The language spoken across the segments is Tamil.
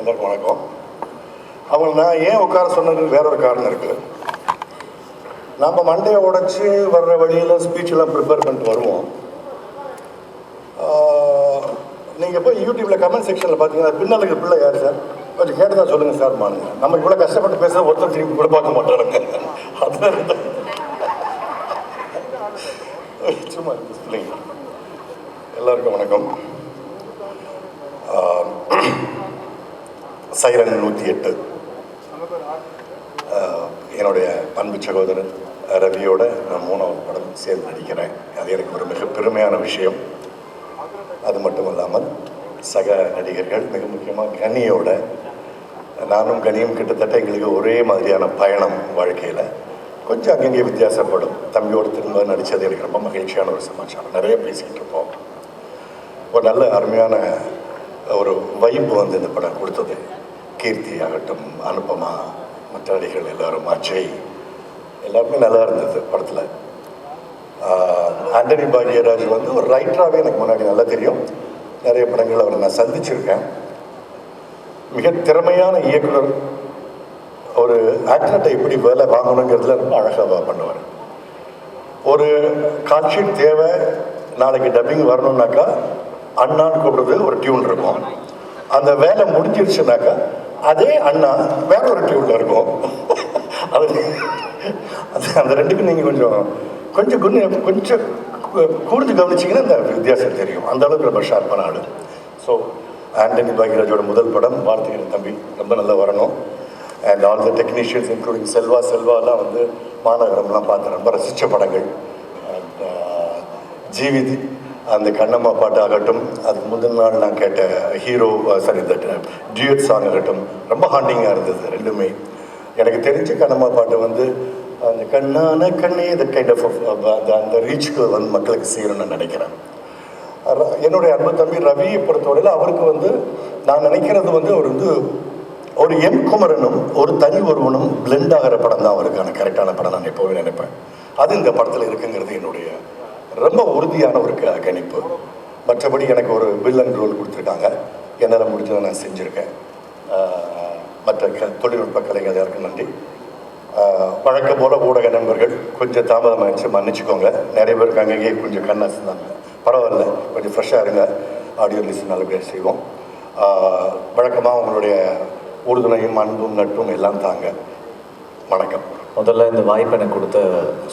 எல்லாருக்கும் வணக்கம். அவங்க நான் ஏன் உட்கார சொன்னதுக்கு வேற ஒரு காரணம் இருக்குது நம்ம மண்டையை உடைச்சி வர்ற வழியில் ஸ்பீச்செல்லாம் ப்ரிப்பேர் பண்ணிட்டு வருவோம். நீங்கள் போய் யூடியூப்பில் கமெண்ட் செக்ஷனில் பார்த்தீங்கன்னா பின்னால் பிள்ளை யார் சார்? கொஞ்சம் கேட்டதா சொல்லுங்கள் சார் மானுங்க. நம்ம இவ்வளோ கஷ்டப்பட்டு பேச ஒருத்தர் திரும்பி கூட பார்க்க மாட்டாருங்க. அதான் சும்மா இருக்கு பிள்ளைங்க. எல்லாருக்கும் வணக்கம். சைரன் நூற்றி எட்டு. என்னுடைய அன்பு சகோதரன் ரவியோட நான் மூணாவது படம் சேர்ந்து நடிக்கிறேன். அது எனக்கு ஒரு மிக பெருமையான விஷயம். அது மட்டும் இல்லாமல் சக நடிகர்கள் மிக முக்கியமாக கனியோட நானும் கனியும் கிட்டத்தட்ட எங்களுக்கு ஒரே மாதிரியான பயணம் வாழ்க்கையில். கொஞ்சம் அங்கங்கே வித்தியாசப்படும். தம்பியோடு திரும்ப நடித்தது எனக்கு ரொம்ப மகிழ்ச்சியான ஒரு சமாச்சாரம். நிறைய பேசிக்கிட்டு இருப்போம். ஒரு நல்ல அருமையான ஒரு வைப்பு வந்து இந்த படம் கொடுத்தது. கீர்த்தி ஆகட்டும் அனுபமா மற்ற நடிகர்கள் எல்லாரும் அஜய். எல்லாருமே நல்லா இருந்தது படத்தில். ஆண்டனி பாக்யராஜ் வந்து ஒரு ரைட்டராகவே எனக்கு முன்னாடி நல்லா தெரியும். நிறைய படங்கள் அவரை நான் சந்திச்சிருக்கேன். மிக திறமையான இயக்குனர். ஒரு ஆக்டர்கிட்ட எப்படி வேலை வாங்கணுங்கிறதுல ரொம்ப அழகாக பண்ணுவார். ஒரு காட்சி தேவை நாளைக்கு டப்பிங் வரணுன்னாக்கா அண்ணான்னு கூப்பிடுறது ஒரு டியூன் இருக்கும். அந்த வேலை முடிஞ்சிருச்சுனாக்கா அதே அண்ணா வேற ஒரு டியூன்ல இருக்கும். அது அந்த ரெண்டுக்கும் நீங்கள் கொஞ்சம் கொஞ்சம் கொஞ்சம் கொஞ்சம் கூர்ந்து கவனிச்சிங்கன்னா இந்த வித்தியாசம் தெரியும். அந்த அளவுக்கு ரொம்ப ஷார்ப்பான ஆடு ஸோ ஆண்டனி பாக்யராஜோட முதல் படம் வார்த்தைகள் தம்பி ரொம்ப நல்லா வரணும். And all the technicians including Selva செல்வாலாம் வந்து மாநகரம்லாம் பார்த்து ரொம்ப ரசித்த படங்கள். அண்ட் uh, ஜீவிதி அந்த கண்ணம்மா பாட்டு ஆகட்டும் அதுக்கு முந்தின நாள் நான் கேட்ட ஹீரோ சாரி இந்த டியூட் சாங் ஆகட்டும் ரொம்ப ஹாண்டிங்காக இருந்தது ரெண்டுமே. எனக்கு தெரிஞ்ச கண்ணம்மா பாட்டு வந்து அந்த கண்ணான கண்ணே த கைண்ட் ஆஃப் அந்த அந்த ரீச்சுக்கு வந்து மக்களுக்கு செய்யணும்னு நான் நினைக்கிறேன். என்னுடைய அன்பு தம்பி ரவியை பொறுத்தவரையில் அவருக்கு வந்து நான் நினைக்கிறது வந்து அவர் வந்து ஒரு எம் குமரனும் ஒரு தனி ஒருவனும் பிளெண்ட் ஆகிற படம் தான் அவருக்கான கரெக்டான படம் நான் எப்போவே நினைப்பேன். அது இந்த படத்தில் இருக்குங்கிறது என்னுடைய ரொம்ப உறுதியான ஒரு க கணிப்பு. மற்றபடி எனக்கு ஒரு வில்லன் ரோல் கொடுத்துருக்காங்க. என்னால் முடிஞ்சதை நான் செஞ்சுருக்கேன். மற்ற க தொழில்நுட்ப கலைஞர்களுக்கு நன்றி. வழக்கம் போல ஊடக நண்பர்கள் கொஞ்சம் தாமதமாகிடுச்சு மன்னிச்சுக்கோங்க. நிறைய பேருக்கு அங்கேயே கொஞ்சம் கண்ணாசுந்தாங்க பரவாயில்ல கொஞ்சம் ஃப்ரெஷ்ஷாக இருங்க. ஆடியோ லிஸ்ட் நல்லபடியாக செய்வோம். வழக்கமாக உங்களுடைய உறுதுணையும் அன்பும் நட்பும் எல்லாம் தாங்க. வணக்கம். முதல்ல இந்த வாய்ப்பு எனக்கு கொடுத்த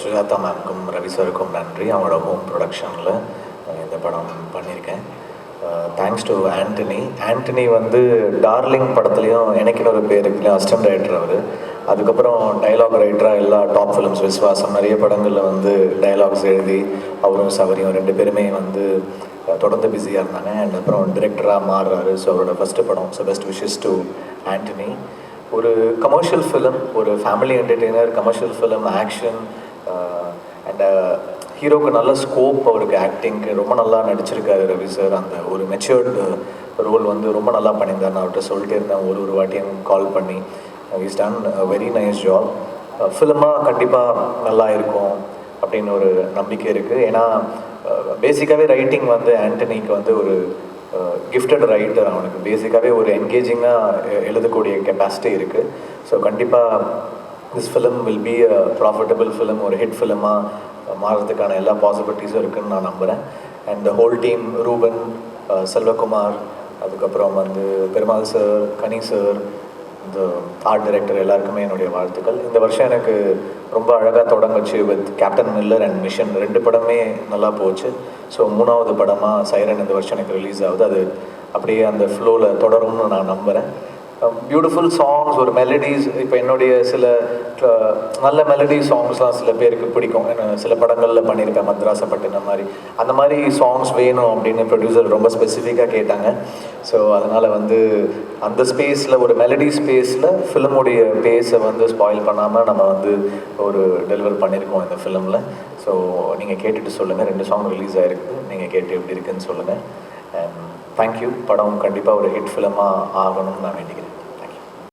சுஜாதா மேம்க்கும் ரவி சாருக்கும் நன்றி. அவங்களோட ஹோம் ப்ரொடக்ஷனில் இந்த படம் பண்ணியிருக்கேன். தேங்க்ஸ் டு ஆண்டனி ஆண்டனி வந்து டார்லிங் படத்துலையும் எனக்குன்னு ஒரு பேர். இருக்குல்ல அசிஸ்டன்ட் ரைட்டர் அவர். அதுக்கப்புறம் டைலாக் ரைட்டராக எல்லா டாப் ஃபிலிம்ஸ் விஸ்வாசம் நிறைய படங்களில் வந்து டைலாக்ஸ் எழுதி அவரும் சவரியும் ரெண்டு பேருமே வந்து தொடர்ந்து பிஸியாக இருந்தாங்க. அண்ட் அப்புறம் டிரெக்டராக மாறுறாரு. ஸோ அவரோட ஃபஸ்ட்டு படம் so best wishes to Antony ஒரு கமர்ஷியல் ஃபிலிம் ஒரு family entertainer commercial film action and ஹீரோக்கு நல்ல ஸ்கோப் அவருக்கு ஆக்டிங்க்கு ரொம்ப நல்லா நடிச்சிருக்காரு ரவி சார் அந்த ஒரு மெச்சூர்டு ரோல் வந்து ரொம்ப நல்லா பண்ணியிருந்தார். நான் அவர்கிட்ட சொல்லிட்டே இருந்தேன் ஒரு ஒரு வாட்டியும் கால் பண்ணி. Is done very nice job ஃபிலிமாக கண்டிப்பாக நல்லா இருக்கும் அப்படின்னு ஒரு நம்பிக்கை இருக்குது ஏன்னா uh, பேசிக்காகவே ரைட்டிங் வந்து ஆண்டனிக்கு வந்து ஒரு கிஃப்டட் ரைட்டர் அவனுக்கு பேசிக்காகவே ஒரு என்கேஜிங்காக எழுதக்கூடிய கெப்பாசிட்டி இருக்குது ஸோ கண்டிப்பாக this film will be a profitable film ஒரு ஹிட் ஃபிலிமாக மாறுறதுக்கான எல்லா பாசிபிலிட்டிஸும் இருக்குன்னு நான் நம்புகிறேன் and the whole team Ruban Selvakumar அதுக்கப்புறம் வந்து பெருமாள் சார் கனி சார் இந்த ஆர்ட் டைரக்டர் எல்லாருக்குமே என்னுடைய வாழ்த்துக்கள். இந்த வருஷம் எனக்கு ரொம்ப அழகாக தொடங்குச்சு with Captain Miller and Mission ரெண்டு படமே நல்லா போச்சு. ஸோ மூணாவது படமாக சைரன் இந்த வருஷம் எனக்கு ரிலீஸ் ஆகுது. அது அப்படியே அந்த ஃப்ளோவில் தொடரும்னு நான் நம்புகிறேன் பியூட்டிஃபுல் சாங்ஸ் ஒரு மெலடிஸ் இப்போ என்னுடைய சில நல்ல மெலடி சாங்ஸ்லாம் சில பேருக்கு பிடிக்கும். ஏன்னா சில படங்களில் பண்ணியிருப்பேன் மத்ராசப்பட்டினம் மாதிரி. அந்த மாதிரி சாங்ஸ் வேணும் அப்படின்னு ப்ரொடியூசர் ரொம்ப ஸ்பெசிஃபிக்காக கேட்டாங்க. ஸோ அதனால் வந்து அந்த ஸ்பேஸில் ஒரு மெலடி ஸ்பேஸில் ஃபிலிமுடைய பேஸை வந்து ஸ்பாயில் பண்ணாமல் நம்ம வந்து ஒரு டெலிவர் பண்ணியிருக்கோம் இந்த ஃபிலிமில் ஸோ நீங்கள் கேட்டுட்டு சொல்லுங்கள் ரெண்டு சாங் ரிலீஸ் ஆகிருக்கு நீங்கள் கேட்டு எப்படி இருக்குன்னு சொல்லுங்கள் அண்ட் தேங்க்யூ படம் கண்டிப்பாக ஒரு ஹிட் ஃபிலிமாக ஆகணும்னு நான் வேண்டிக்கிறேன்